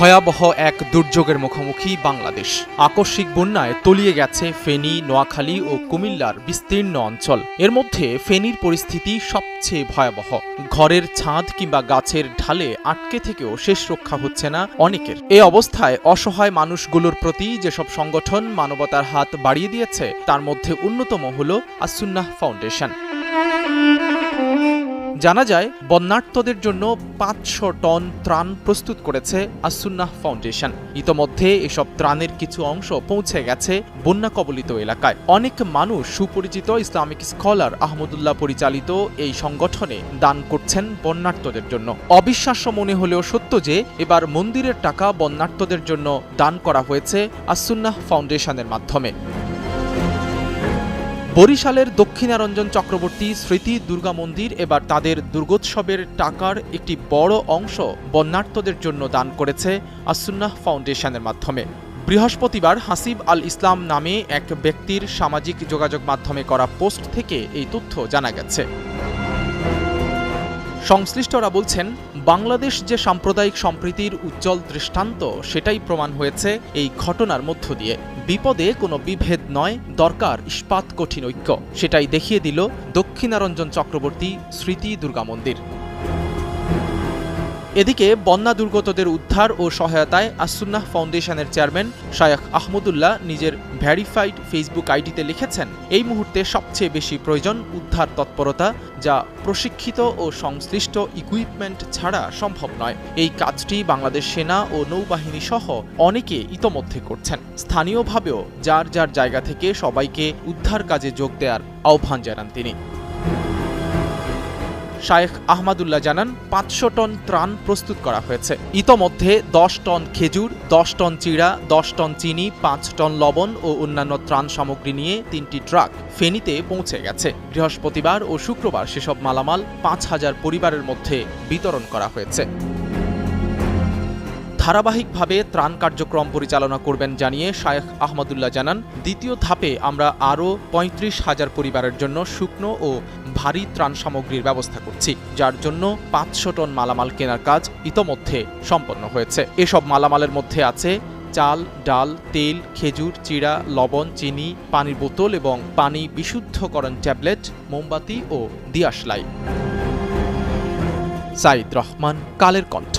ভয়াবহ এক দুর্যোগের মুখোমুখি বাংলাদেশ। আকস্মিক বন্যায় তলিয়ে গেছে ফেনী, নোয়াখালী ও কুমিল্লার বিস্তীর্ণ অঞ্চল। এর মধ্যে ফেনীর পরিস্থিতি সবচেয়ে ভয়াবহ। ঘরের ছাদ কিংবা গাছের ঢালে আটকে থেকেও শেষ রক্ষা হচ্ছে না অনেকের। এই অবস্থায় অসহায় মানুষগুলোর প্রতি যেসব সংগঠন মানবতার হাত বাড়িয়ে দিয়েছে, তার মধ্যে অন্যতম হল আসুন্নাহ ফাউন্ডেশন। জানা যায়, বন্যার্তদের জন্য পাঁচশো টন ত্রাণ প্রস্তুত করেছে আসুন্নাহ ফাউন্ডেশন। ইতোমধ্যে এসব ত্রাণের কিছু অংশ পৌঁছে গেছে বন্যা কবলিত এলাকায়। অনেক মানুষ সুপরিচিত ইসলামিক স্কলার আহমদুল্লাহ পরিচালিত এই সংগঠনে দান করছেন বন্যার্তদের জন্য। অবিশ্বাস্য মনে হলেও সত্য যে, এবার মন্দিরের টাকা বন্যার্তদের জন্য দান করা হয়েছে আসুন্নাহ ফাউন্ডেশনের মাধ্যমে। বরিশালের দক্ষিণারঞ্জন চক্রবর্তী স্মৃতি দুর্গা মন্দির এবার তাদের দুর্গোৎসবের টাকার একটি বড় অংশ বন্যার্থদের জন্য দান করেছে আসুন্নাহ ফাউন্ডেশনের মাধ্যমে। বৃহস্পতিবার হাসিব আল ইসলাম নামে এক ব্যক্তির সামাজিক যোগাযোগ মাধ্যমে করা পোস্ট থেকে এই তথ্য জানা গেছে। সংশ্লিষ্টরা বলছেন, বাংলাদেশ যে সাম্প্রদায়িক সম্প্রীতির উজ্জ্বল দৃষ্টান্ত, সেটাই প্রমাণ হয়েছে এই ঘটনার মধ্য দিয়ে। বিপদে কোনো বিভেদ নয়, দরকার ইস্পাত কঠিন ঐক্য। সেটাই দেখিয়ে দিল দক্ষিণারঞ্জন চক্রবর্তী স্মৃতি দুর্গা মন্দির। এদিকে বন্যা দুর্গতদের উদ্ধার ও সহায়তায় আসুন্নাহ ফাউন্ডেশনের চেয়ারম্যান শায়খ আহমদুল্লাহ নিজের ভ্যারিফাইড ফেসবুক আইডিতে লিখেছেন, এই মুহূর্তে সবচেয়ে বেশি প্রয়োজন উদ্ধার তৎপরতা, যা প্রশিক্ষিত ও সংশ্লিষ্ট ইকুইপমেন্ট ছাড়া সম্ভব নয়। এই কাজটি বাংলাদেশ সেনা ও নৌবাহিনী সহ অনেকে ইতোমধ্যে করছেন। স্থানীয়ভাবেও যার যার জায়গা থেকে সবাইকে উদ্ধার কাজে যোগ দেওয়ার আহ্বান জানান তিনি। শায়েখ আহমাদুল্লাহ জানান, পাঁচশো টন ত্রাণ প্রস্তুত করা হয়েছে। ইতোমধ্যে দশ টন খেজুর, দশ টন চিড়া, দশ টন চিনি, পাঁচ টন লবণ ও অন্যান্য ত্রাণ সামগ্রী নিয়ে তিনটি ট্রাক ফেনীতে পৌঁছে গেছে। বৃহস্পতিবার ও শুক্রবার সেসব মালামাল পাঁচ হাজার পরিবারের মধ্যে বিতরণ করা হয়েছে। ধারাবাহিকভাবে ত্রাণ কার্যক্রম পরিচালনা করবেন জানিয়ে শায়েখ আহমদুল্লাহ জানান, দ্বিতীয় ধাপে আমরা আরও পঁয়ত্রিশ হাজার পরিবারের জন্য শুকনো ও ভারী ত্রাণ সামগ্রীর ব্যবস্থা করছি, যার জন্য পাঁচশো টন মালামাল কেনার কাজ ইতোমধ্যে সম্পন্ন হয়েছে। এসব মালামালের মধ্যে আছে চাল, ডাল, তেল, খেজুর, চিড়া, লবণ, চিনি, পানির বোতল এবং পানি বিশুদ্ধকরণ ট্যাবলেট, মোমবাতি ও দিয়াশলাই। সাইদ রহমান, কালের কণ্ঠ।